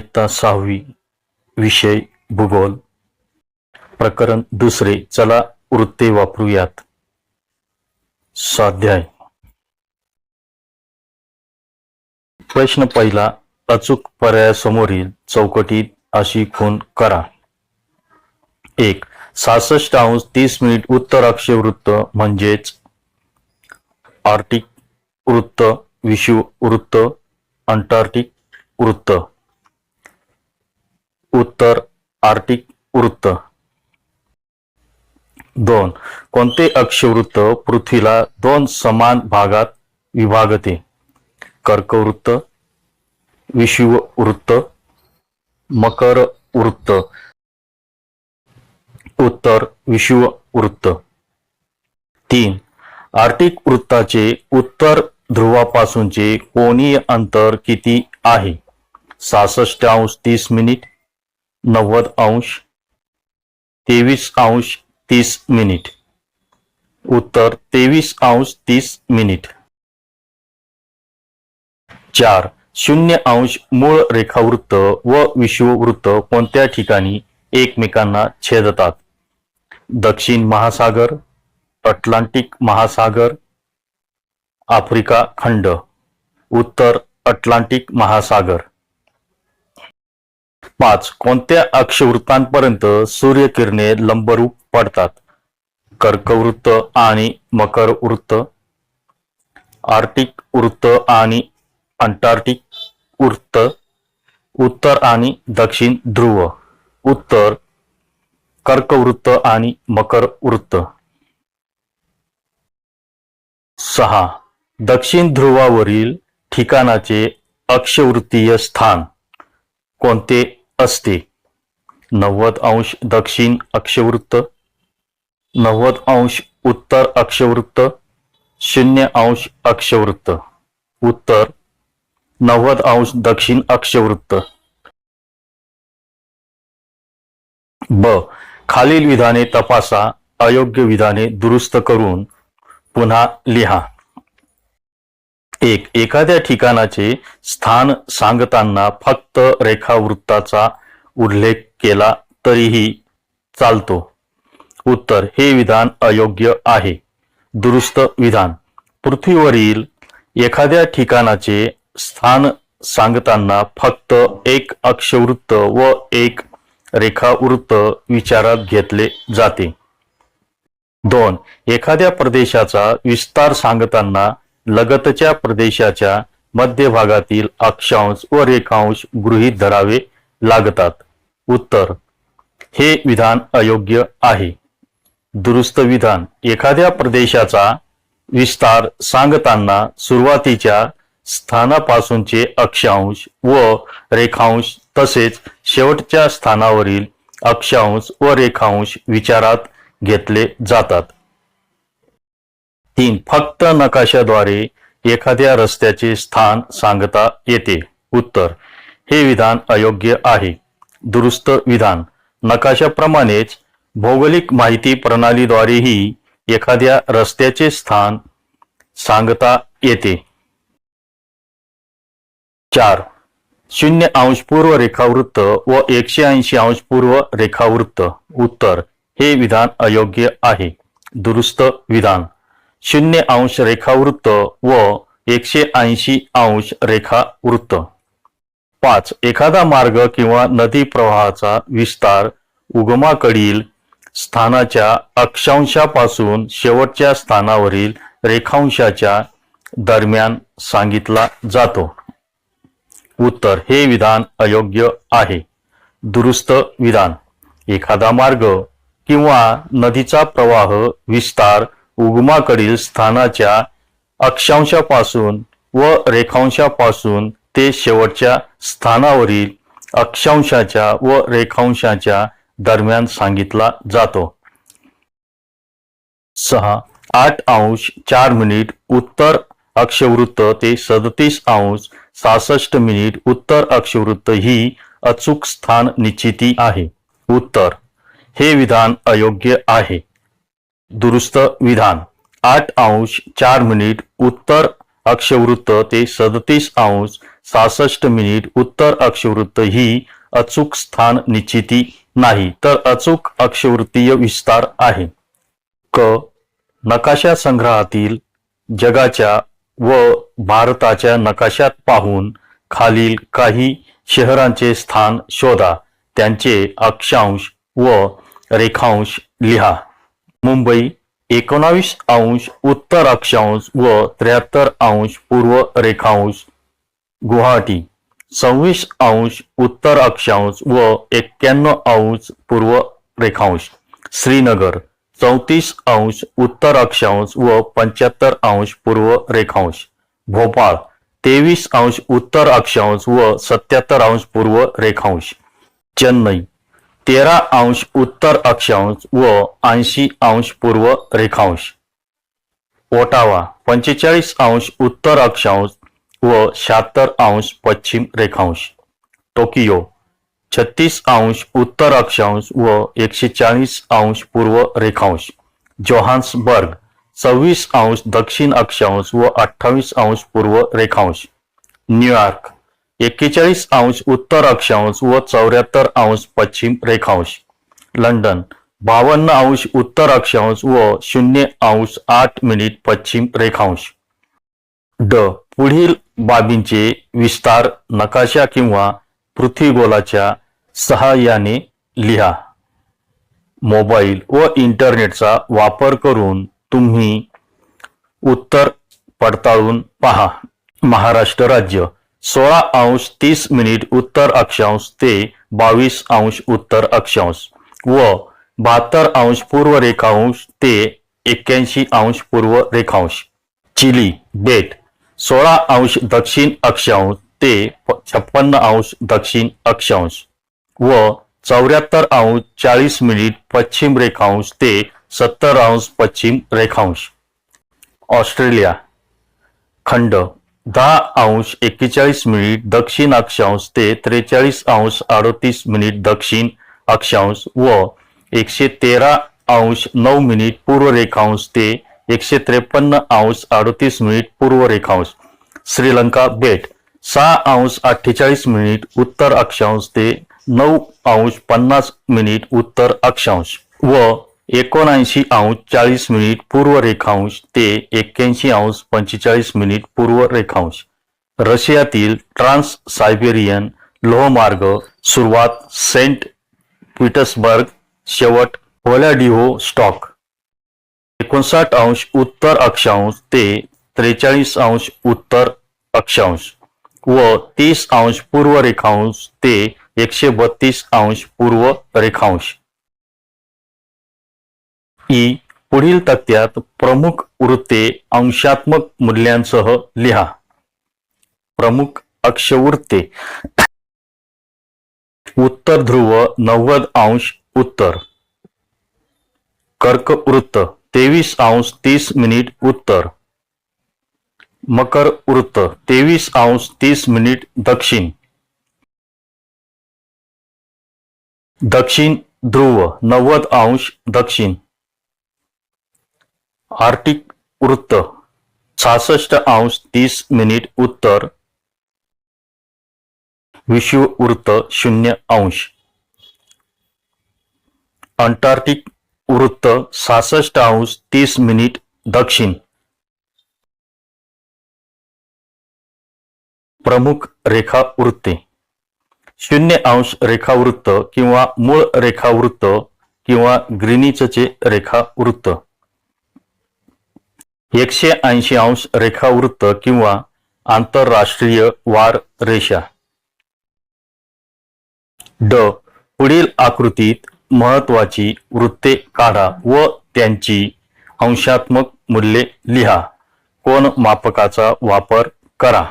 इयत्ता सहावी विषय भूगोल. प्रकरण दुसरे चला वृत्ते वापरूयात. स्वाध्याय. प्रश्न पहिला अचूक पर्यायासमोरील चौकटीत अशी खून करा. एक सहासष्ट अंश तीस मिनिट उत्तर अक्षय वृत्त म्हणजेच आर्टिक वृत्त विषु वृत्त अंटार्क्टिक वृत्त. उत्तर आर्टिक वृत्त. दोन. कोणते अक्षवृत्त पृथ्वीला दोन समान भागात विभागते? कर्कवृत्त विषुव वृत्त मकर वृत्त उत्तर विषुव वृत्त तीन. आर्टिक वृत्ताचे उत्तर ध्रुवापासूनचे कोणीय अंतर किती आहे? सहासष्ट अंश तीस मिनिट नव्वद अंश तेवीस अंश तीस मिनिट. उत्तर तेवीस अंश तीस मिनिट. चार शून्य अंश मूळ रेखावृत्त व विषुववृत्त कोणत्या ठिकाणी एकमेकांना छेदतात? दक्षिण महासागर अटलांटिक महासागर आफ्रिका खंड. उत्तर अटलांटिक महासागर. पाच. कोणत्या अक्षवृत्तांपर्यंत सूर्यकिरणे लंबरूप पडतात? कर्कवृत्त आणि मकर वृत्त आर्टिक वृत्त आणि अंटार्क्टिक वृत्त. उत्तर आणि दक्षिण ध्रुव. उत्तर कर्कवृत्त आणि मकर वृत्त सहा. दक्षिण ध्रुवावरील ठिकाणाचे अक्षवृत्तीय स्थान. कोणते असते? नव्वद अंश दक्षिण अक्षवृत्त नव्वद अंश उत्तर अक्षवृत्त शून्य अंश अक्षवृत्त. उत्तर नव्वद अंश दक्षिण अक्षवृत्त. ब. खालील विधाने तपासा अयोग्य विधाने दुरुस्त करून पुन्हा लिहा. एक एखाद्या ठिकाणाचे स्थान सांगताना फक्त रेखावृत्ताचा उल्लेख केला तरीही चालतो. उत्तर हे विधान अयोग्य आहे. दुरुस्त विधान. पृथ्वीवरील एखाद्या ठिकाणाचे स्थान सांगताना फक्त एक अक्षवृत्त व एक रेखावृत्त विचारात घेतले जाते. दोन एखाद्या प्रदेशाचा विस्तार सांगताना लगतच्या प्रदेशाच्या मध्यभागातील अक्षांश व रेखांश गृहीत धरावे लागतात. उत्तर. हे विधान अयोग्य आहे. दुरुस्त विधान. एखाद्या प्रदेशाचा विस्तार सांगताना सुरुवातीच्या स्थानापासूनचे अक्षांश व रेखांश तसेच शेवटच्या स्थानावरील अक्षांश व रेखांश विचारात घेतले जातात. तीन फक्त नकाशाद्वारे एखाद्या रस्त्याचे स्थान सांगता येते. उत्तर हे विधान अयोग्य आहे. दुरुस्त विधान नकाशाप्रमाणेच भौगोलिक माहिती प्रणालीद्वारेही एखाद्या रस्त्याचे स्थान सांगता येते. चार शून्य अंश पूर्व रेखावृत्त व एकशे ऐंशी अंश पूर्व रेखावृत्त. उत्तर हे विधान अयोग्य आहे. दुरुस्त विधान शून्य अंश रेखावृत्त व एकशे ऐंशी अंश रेखावृत्त. पाच एखादा मार्ग किंवा नदी प्रवाहाचा विस्तार उगमाकडील स्थानाच्या अक्षांशापासून शेवटच्या स्थानावरील रेखांशाच्या दरम्यान सांगितला जातो. उत्तर हे विधान अयोग्य आहे. दुरुस्त विधान एखादा मार्ग किंवा नदीचा प्रवाह विस्तार उगमाकडील स्थानाच्या अक्षांशापासून व रेखांशापासून ते शेवटच्या स्थानावरील अक्षांशाच्या व रेखांशाच्या दरम्यान सांगितला जातो. सहा आठ अंश चार मिनिट उत्तर अक्षवृत्त ते सदतीस अंश सहासष्ट मिनिट उत्तर अक्षवृत्त ही अचूक स्थान निश्चिती आहे. उत्तर हे विधान अयोग्य आहे. दुरुस्त विधान. आठ अंश चार मिनिट उत्तर अक्षवृत्त ते सदतीस अंश सहासष्ट मिनिट उत्तर अक्षवृत्त ही अचूक स्थान निश्चिती नाही तर अचूक अक्षवृत्तीय विस्तार आहे. क. नकाशा संग्रहातील जगाच्या व भारताच्या नकाशात पाहून खालील काही शहरांचे स्थान शोधा. त्यांचे अक्षांश व रेखांश लिहा. मुंबई एकोणावीस अंश उत्तर अक्षांश व त्र्याहत्तर अंश पूर्व रेखांश. गुवाहाटी सव्वीस अंश उत्तर अक्षांश व एक्क्याण्णव अंश पूर्व रेखांश. श्रीनगर चौतीस अंश उत्तर अक्षांश व पंच्याहत्तर अंश पूर्व रेखांश. भोपाळ तेवीस अंश उत्तर अक्षांश व सत्याहत्तर अंश पूर्व रेखांश. चेन्नई तेरा अंश उत्तर अक्षांश व ऐंशी अंश पूर्व रेखांश. ओटावा पंचेचाळीस अंश उत्तर अक्षांश व शहात्तर अंश पश्चिम रेखांश. टोकियो छत्तीस अंश उत्तर अक्षांश व एकशे चाळीस अंश पूर्व रेखांश. जोहान्सबर्ग सव्वीस अंश दक्षिण अक्षांश व अठ्ठावीस अंश पूर्व रेखांश. न्यूयॉर्क एक्केचाळीस अंश उत्तर अक्षांश व चौऱ्याहत्तर अंश पश्चिम रेखांश. लंडन बावन्न अंश उत्तर अक्षांश व शून्य अंश आठ मिनिट पश्चिम रेखांश. ड. पुढील बाबींचे विस्तार नकाशा किंवा पृथ्वीगोलाच्या सहाय्याने लिहा. मोबाईल व इंटरनेटचा वापर करून तुम्ही उत्तर पडताळून पहा. महाराष्ट्र राज्य सोळा अंश तीस मिनिट उत्तर अक्षांश ते बावीस अंश उत्तर अक्षांश व बहात्तर अंश पूर्व रेखांश ते एक्क्याऐंशी अंश पूर्व रेखांश. चिली बेट सोळा अंश दक्षिण अक्षांश ते छप्पन्न अंश दक्षिण अक्षांश व चौऱ्याहत्तर अंश चाळीस मिनिट पश्चिम रेखांश ते सत्तर अंश पश्चिम रेखांश. ऑस्ट्रेलिया खंड दहा अंश एक्केचाळीस मिनिट दक्षिण अक्षांश ते त्रेचाळीस अंश अडतीस मिनिट दक्षिण अक्षांश व एकशे तेरा अंश नऊ मिनिट पूर्व रेखांश ते एकशे त्रेपन्न अंश अडतीस मिनिट पूर्व रेखांश श्रीलंका बेट सहा अंश अठ्ठेचाळीस मिनिट उत्तर अक्षांश ते नऊ अंश पन्नास मिनिट उत्तर अक्षांश व एकोणऐंशी अंश चाळीस मिनिट पूर्व रेखांश ते एक्क्याऐंशी अंश पंचेचाळीस मिनिट पूर्व रेखांश रशियातील ट्रान्स सायबेरियन लोहमार्ग सुरुवात सेंट पीटर्सबर्ग शेवट व्हॅलाडिव्हो स्टॉक. एकोणसाठ अंश उत्तर अक्षांश ते त्रेचाळीस अंश उत्तर अक्षांश व तीस अंश पूर्व रेखांश ते एकशे बत्तीस अंश पूर्व रेखांश ई पुढील तक्त्यात प्रमुख वृत्ते अंशात्मक मूल्यांसह लिहा. प्रमुख अक्षवृत्ते. उत्तर ध्रुव नव्वद अंश उत्तर. कर्क वृत्त तेवीस अंश तीस मिनिट उत्तर. मकर वृत्त तेवीस अंश तीस मिनिट दक्षिण. दक्षिण ध्रुव नव्वद अंश दक्षिण. आर्टिक वृत्त सहासष्ट अंश तीस मिनिट उत्तर. विश्ववृत्त शून्य अंश. अंटार्क्टिक वृत्त सहासष्ट अंश तीस मिनिट दक्षिण. प्रमुख रेखा वृत्ते. शून्य अंश रेखावृत्त किंवा मूळ रेखावृत्त किंवा ग्रीनिचचे रेखावृत्त एकशे ऐंशी अंश रेखावृत्त किंवा आंतरराष्ट्रीय वार रेषा. ड. पुढील आकृतीत महत्वाची वृत्ते काढा व त्यांची अंशात्मक मूल्ये लिहा. कोन मापकाचा वापर करा.